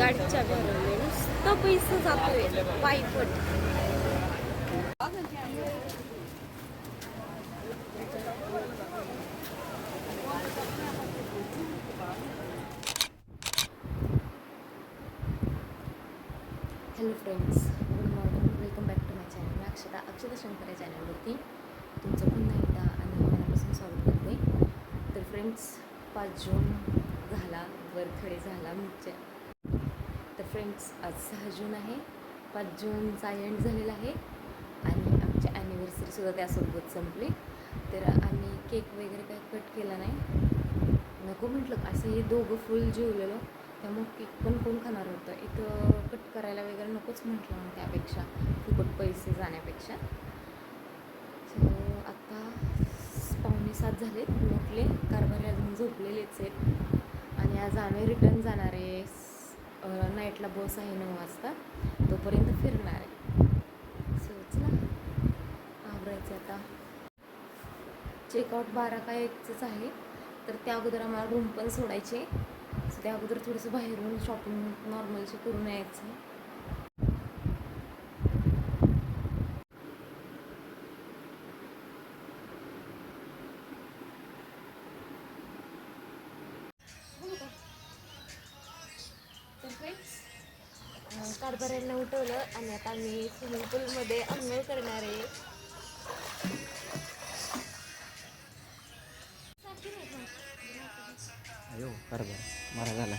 गाडीच्या भरवले नुसतं पैसा जातोय पायपट. Hello friends good morning welcome back to my channel मी अक्षता अक्षता शंकर या चॅनलवरती तुमचं पुन्हा एकदा आणि मनापासून स्वागत करते. तर फ्रेंड्स पाच जून झाला बर्थडे झाला म्हणजे फ्रेंड्स आज सहा जून आहे. पाच जूनचा एंड झालेला आहे. आणि आमची ॲनिव्हर्सरीसुद्धा त्यासोबत संपली. तर आम्ही केक वगैरे काही कट केला नाही. नको म्हटलं असं हे दोघं फुल जेवलेलो. त्यामुळं केक पण कोण खाणार होतं? इथं कट करायला वगैरे नकोच म्हटलं मग त्यापेक्षा. फुकट पैसे जाण्यापेक्षा. सो आत्ता पावणे सात झालेत. मोठले कारभारी अजून झोपलेलेच आहेत. आणि आज आम्ही रिटर्न जाणार आहे. नाईटला बस आहे नऊ वाजता. तोपर्यंत फिरणार आहे. सो चला. आवरायचं आता. चेकआउट बारा का एकचंच आहे. तर त्या अगोदर आम्हाला रूम पण सोडायचे. त्या अगोदर थोडंसं बाहेरून शॉपिंग नॉर्मलचे करून यायचं तर फ्रेंड्स कारभाऱ्यांना उठवलं आणि आता आम्ही स्विमिंग पूलमध्ये अंघोळ करणार आहे. अयो झाला.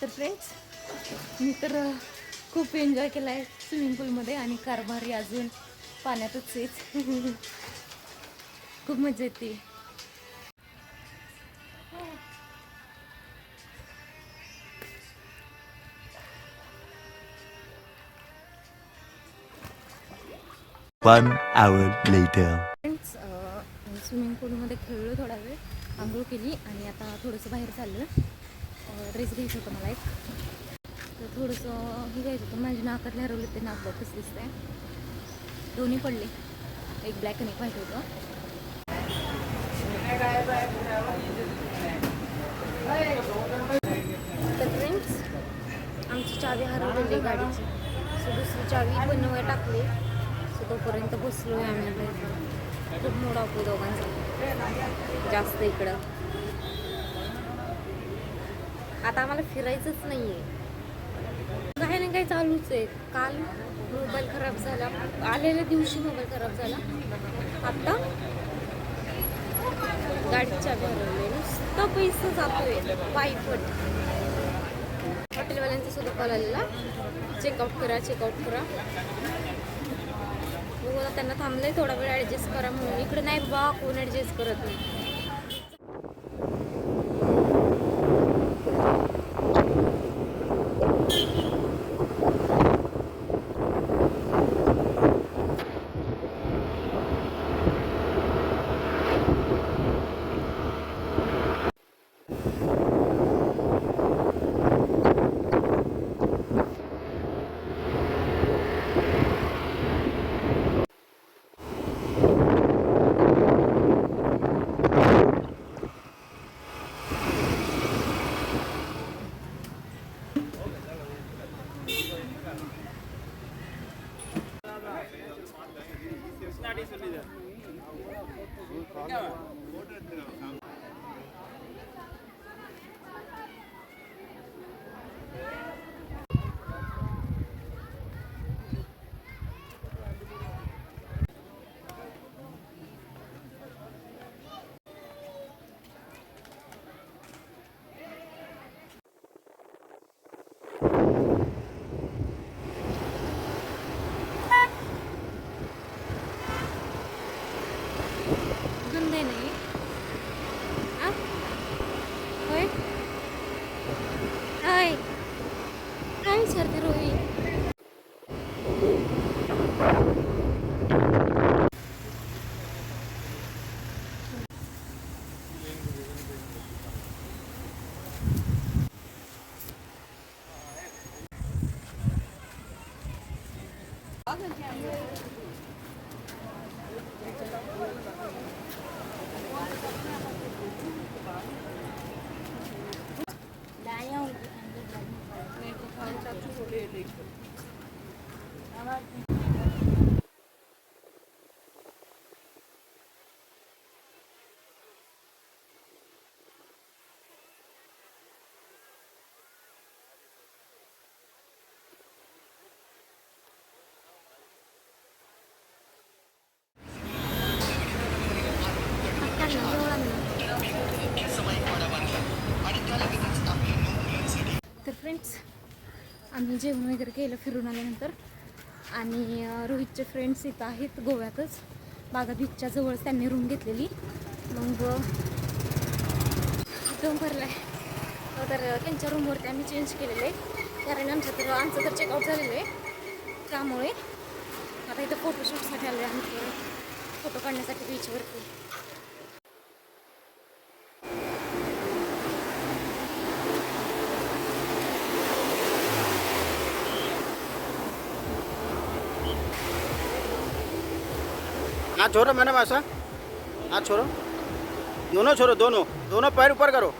तर फ्रेंड्स मी तर खूप एन्जॉय केला आहे स्विमिंग पूलमध्ये आणि कारभारी अजून पाण्यातच आहेत. खूप मजा येते. One hour later. Friends swimming पूलमध्ये खेळलो थोडा वेळ आंघोळ केली आणि आता थोडंसं बाहेर चाललं ड्रेस घ्यायचं होतं मला एक तर थोडंसं हे घ्यायचं होतं. माझ्या नाकातले हरवले ते नाक वापस दिसत आहे दोन्ही पडले. एक ब्लॅक आणि एक व्हाईट होतं. तर फ्रेंड्स आमची चावी हरवलेली गाडीची. सो दुसरी चावी पण नव्या टाकली. सो तोपर्यंत बसलो आहे आम्ही. खूप मोड होतो दोघांचा. जास्त इकडं. आता आम्हाला फिरायचंच नाही आहे काही ना काही चालूच आहे. काल मोबाईल खराब झाला. आलेल्या दिवशी मोबाईल खराब झाला. आत्ता गाडीच्या भरवले नुसतं पैसा जातोय. पायपट हॉटेलवाल्यांचा सुद्धा कॉल आलेला. चेकआउट करा चेकआउट करा. बघू त्यांना थांबलंय थोडा वेळ ॲडजस्ट करा म्हणून. इकडे नाही बा कोण ॲडजस्ट करत नाही. முன்னாடி சொல்லிது. you ചേർത്ത് റോയി Thank you. तर फ्रेंड्स आम्ही जेवण वगैरे केलं फिरून आल्यानंतर. आणि रोहितचे फ्रेंड्स इथं आहेत गोव्यातच. बागा बीचच्या जवळच त्यांनी रूम घेतलेली. मग दम भरलाय तर त्यांच्या रूमवरती आम्ही चेंज केलेलं आहे. कारण आमचं तर आमचं तर चेकआउट झालेलं आहे. त्यामुळे आता इथं फोटोशूटसाठी आलो आहे आम्ही. फोटो काढण्यासाठी बीचवरती हाथ छोड़ो मैंने ऐसा हाथ छोड़ो दोनों छोड़ो दोनों दोनों पैर ऊपर करो